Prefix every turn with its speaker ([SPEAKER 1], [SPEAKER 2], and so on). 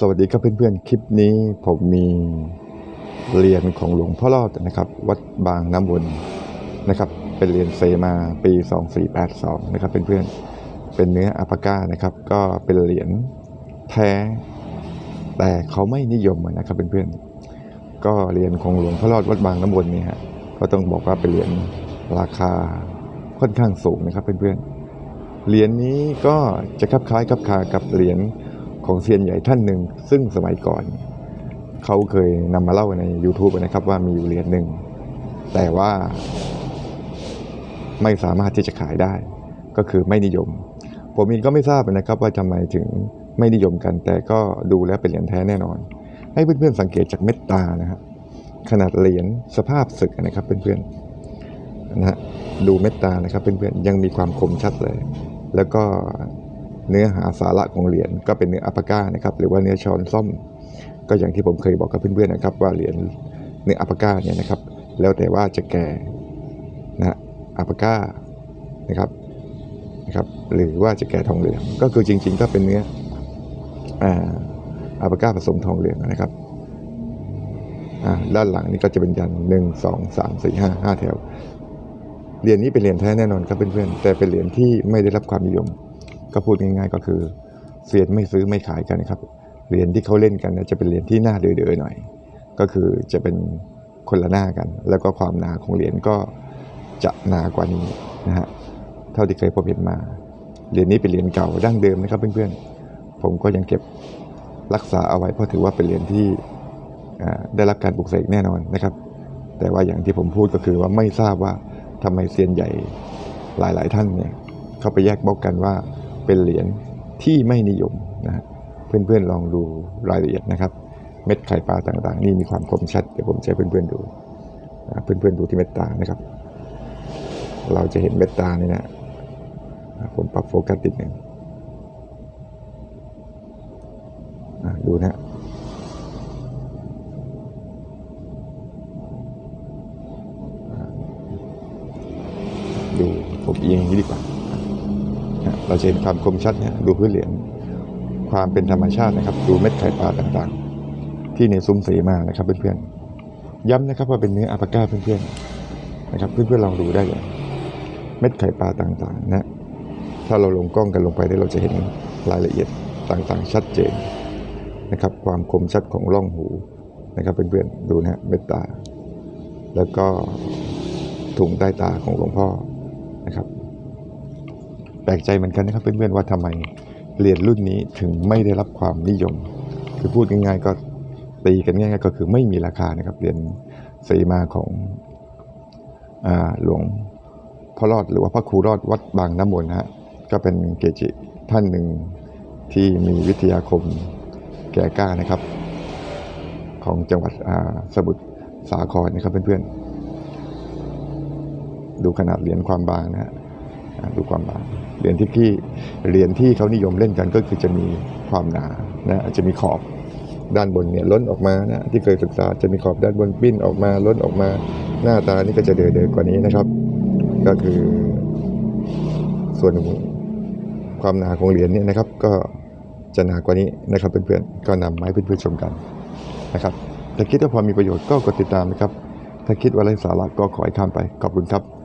[SPEAKER 1] สวัสดีครับเพื่อนๆ คลิปนี้ผมมีเหรียญของหลวงพ่อรอดนะครับ วัดบางน้ำวนนะครับ เป็นเหรียญเซมาปี 2482 นะครับเพื่อนๆ เป็นเนื้ออัปปาก้านะครับ ก็เป็นเหรียญแท้ แต่เขาไม่นิยมนะครับเพื่อนๆ ก็เหรียญของหลวงพ่อรอดวัดบางน้ำวนเนี่ยฮะก็ต้องบอกว่าเป็นเหรียญราคาค่อนข้างสูงนะครับเพื่อนๆ เหรียญนี้ก็จะคล้ายคลับคากับเหรียญ ของเซียนใหญ่ท่านหนึ่ง ซึ่งสมัยก่อน เขาเคยนำมาเล่าใน YouTube นะครับว่ามีอยู่เหรียญหนึ่ง แต่ว่า ไม่สามารถที่จะขายได้ ก็คือไม่นิยม ผมเองก็ไม่ทราบนะครับว่าทำไมถึงไม่นิยมกัน แต่ก็ดูแล้วเป็นเหรียญแท้แน่นอน ให้เพื่อนๆสังเกตจากเม็ดตานะครับขนาดเหรียญสภาพศึกนะครับเพื่อนๆนะฮะดูเม็ดตานะครับเพื่อนๆยังมีความคมชัดเลย แล้วก็ เนื้อหาสาระของเหรียญก็เป็นเนื้ออัปาก้านะครับหรือว่าเนื้อช้อนส้อม ก็อย่างที่ผมเคยบอกกับเพื่อนๆนะครับ ว่าเหรียญเนื้ออัปาก้าเนี่ยนะครับ แล้วแต่ว่าจะแก่นะฮะอัปาก้านะครับนะครับหรือว่าจะแก่ทองเหลืองก็คือจริง ๆ ก็เป็นเนื้ออ,อัปาก้าผสมทองเหลืองนะครับอ่าด้านหลังนี่ก็จะเป็นยันหนึ่งสองสามสี่ห้าห้าแถวเหรียญนี้เป็นเหรียญแท้แน่นอนครับเพื่อนๆแต่เป็นเหรียญที่ไม่ได้รับความนิยม ก็พูดง่ายๆก็คือเซียนไม่ซื้อไม่ขายกันนะครับเหรียญที่เขาเล่นกันจะเป็นเหรียญที่หน้าเดือๆหน่อย ก็คือจะเป็นคนละหน้ากัน แล้วก็ความหนาของเหรียญก็จะหนากว่านี้นะฮะเท่าที่เคยพบเห็นมาเหรียญนี้เป็นเหรียญเก่าดั้งเดิมนะครับเพื่อนๆผมก็ยังเก็บรักษาเอาไว้เพราะถือว่าเป็นเหรียญที่ได้รับการปลุกเสกแน่นอนนะครับ แต่ว่าอย่างที่ผมพูดก็คือว่าไม่ทราบว่าทำไมเซียนใหญ่หลาย ๆ ท่านเนี่ยเขาไปแยกบล็อกกันว่า เป็นเหรียญที่ไม่นิยมนะเพื่อนๆลองดูรายละเอียดนะครับ เม็ดไข่ปลาต่างๆ นี่มีความคมชัด เดี๋ยวผมจะให้เพื่อนๆดูนะเพื่อนๆดูที่เม็ดตานะครับ เราจะเห็นเม็ดตานี่นะผมปรับโฟกัสติดหนึ่งดูนะดูผมเอียงนี้ดีกว่านะ เราจะเห็นความคมชัดเนี่ยดูพื้นเหรียญความเป็นธรรมชาตินะครับ ดูเม็ดไข่ปลาต่างๆ ที่ในซุ้มเสมานะครับเพื่อนๆย้ำนะครับว่าเป็นเนื้ออัปปาก้าเพื่อนๆนะครับ เพื่อนๆลองดูได้เลยเม็ดไข่ปลาต่างๆนะถ้าเราลงกล้องกันลงไปได้เราจะเห็นรายละเอียดต่างๆ ชัดเจนนะครับ ความคมชัดของร่องหูนะครับเพื่อนๆดูนะฮะเม็ดตา แล้วก็ถุงใต้ตาของหลวงพ่อนะครับ แปลกใจเหมือนกันนะครับเพื่อนๆว่าทำไมเหรียญรุ่นนี้ถึงไม่ได้รับความนิยม คือพูดง่ายๆก็ตีกันง่ายๆก็คือไม่มีราคานะครับเหรียญเสมาของอหลวงพ่อรอดหรือว่าพระครูรอดวัดบางน้ำมนต์ฮะก็เป็นเกจิท่านหนึ่งที่มีวิทยาคมแก่กล้านะครับ ของจังหวัดสมุทรสาครนะครับเพื่อนๆดูขนาดเหรียญความบางนะฮะ ดูความบาเหรียญที่พี่เหรียญที่เขานิยมเล่นกันก็คือจะมีความหนานะจะมีขอบด้านบนเนี่ยล้นออกมานะที่เคยศึกษาจะมีขอบด้านบนปิ้นออกมาล้นออกมาหน้าตานี่ก็จะเดือดกว่านี้นะครับ ก็คือส่วนความหนาของเหรียญเนี่ยนะครับ ก็จะหนากว่านี้นะครับเพื่อนๆก็นำมาให้เพื่อนๆชมกันนะครับถ้าคิดว่าพอมีประโยชน์ก็กดติดตามนะครับ ถ้าคิดว่าไร้สาระก็ขอให้ข้ามไปขอบคุณครับ